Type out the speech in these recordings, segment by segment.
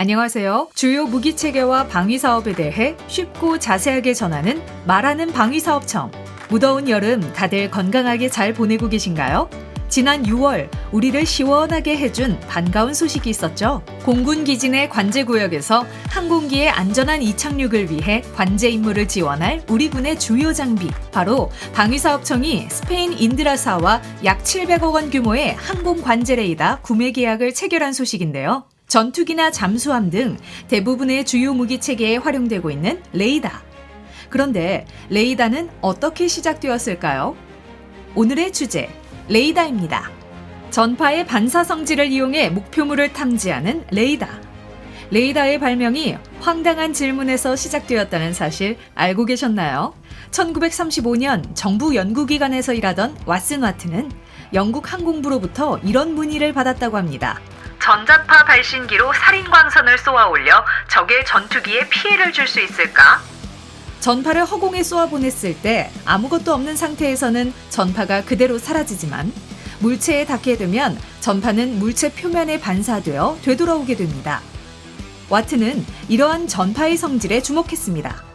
안녕하세요. 주요 무기 체계와 방위 사업에 대해 쉽고 자세하게 전하는 말하는 방위 사업청. 무더운 여름 다들 건강하게 잘 보내고 계신가요? 지난 6월 우리를 시원하게 해준 반가운 소식이 있었죠. 공군 내 관제 구역에서 항공기의 안전한 이착륙을 위해 관제 임무를 지원할 우리 군의 주요 장비 바로 방위사업청이 스페인 인드라사와 약 700억 원 규모의 항공 관제 레이더 구매 계약을 체결한 소식인데요. 전투기나 잠수함 등 대부분의 주요 무기 체계에 활용되고 있는 레이더. 그런데 레이더는 어떻게 시작되었을까요? 오늘의 주제, 레이더입니다. 전파의 반사 성질을 이용해 목표물을 탐지하는 레이더. 레이더의 발명이 황당한 질문에서 시작되었다는 사실 알고 계셨나요? 1935년 정부 연구기관에서 일하던 왓슨 와트는 영국 항공부로부터 이런 문의를 받았다고 합니다. 전자파 발신기로 살인광선을 쏘아 올려 적의 전투기에 피해를 줄 수 있을까? 전파를 허공에 쏘아 보냈을 때 아무것도 없는 상태에서는 전파가 그대로 사라지지만 물체에 닿게 되면 전파는 물체 표면에 반사되어 되돌아오게 됩니다. 와트는 이러한 전파의 성질에 주목했습니다.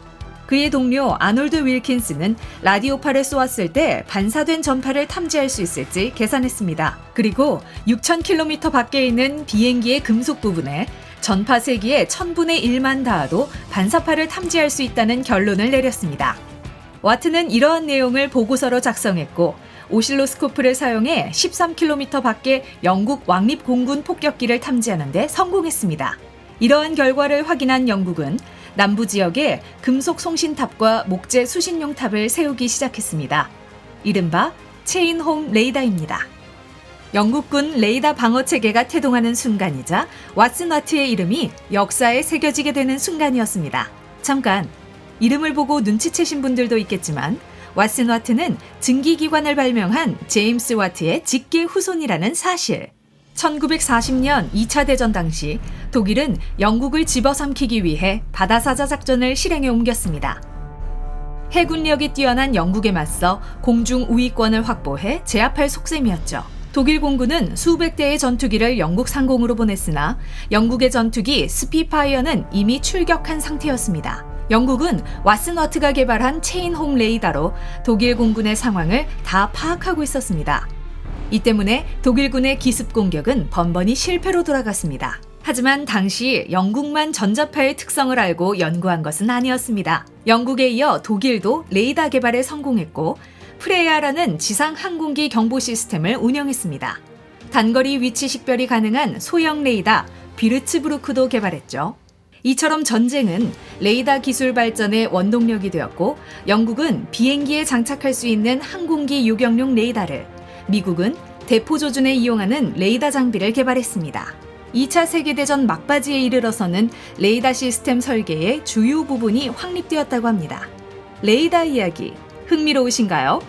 그의 동료 아놀드 윌킨스는 라디오파를 쏘았을 때 반사된 전파를 탐지할 수 있을지 계산했습니다. 그리고 6,000km 밖에 있는 비행기의 금속 부분에 전파 세기의 1000분의 1만 닿아도 반사파를 탐지할 수 있다는 결론을 내렸습니다. 와트는 이러한 내용을 보고서로 작성했고 오실로스코프를 사용해 13km 밖에 영국 왕립 공군 폭격기를 탐지하는 데 성공했습니다. 이러한 결과를 확인한 영국은 남부 지역에 금속 송신탑과 목재 수신용 탑을 세우기 시작했습니다. 이른바 체인홈 레이더입니다. 영국군 레이더 방어 체계가 태동하는 순간이자 왓슨 와트의 이름이 역사에 새겨지게 되는 순간이었습니다. 잠깐 이름을 보고 눈치채신 분들도 있겠지만 왓슨 와트는 증기기관을 발명한 제임스 와트의 직계 후손이라는 사실. 1940년 2차 대전 당시 독일은 영국을 집어삼키기 위해 바다사자 작전을 실행에 옮겼습니다. 해군력이 뛰어난 영국에 맞서 공중 우위권을 확보해 제압할 속셈이었죠. 독일 공군은 수백 대의 전투기를 영국 상공으로 보냈으나 영국의 전투기 스피파이어는 이미 출격한 상태였습니다. 영국은 왓슨워트가 개발한 체인홈 레이더로 독일 공군의 상황을 다 파악하고 있었습니다. 이 때문에 독일군의 기습 공격은 번번이 실패로 돌아갔습니다. 하지만 당시 영국만 전자파의 특성을 알고 연구한 것은 아니었습니다. 영국에 이어 독일도 레이더 개발에 성공했고 프레야라는 지상 항공기 경보 시스템을 운영했습니다. 단거리 위치 식별이 가능한 소형 레이더 비르츠브루크도 개발했죠. 이처럼 전쟁은 레이더 기술 발전의 원동력이 되었고 영국은 비행기에 장착할 수 있는 항공기 요격용 레이더를 미국은 대포 조준에 이용하는 레이더 장비를 개발했습니다. 2차 세계대전 막바지에 이르러서는 레이더 시스템 설계의 주요 부분이 확립되었다고 합니다. 레이더 이야기 흥미로우신가요?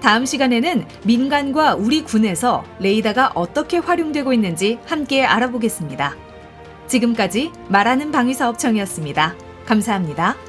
다음 시간에는 민간과 우리 군에서 레이더가 어떻게 활용되고 있는지 함께 알아보겠습니다. 지금까지 말하는 방위사업청이었습니다. 감사합니다.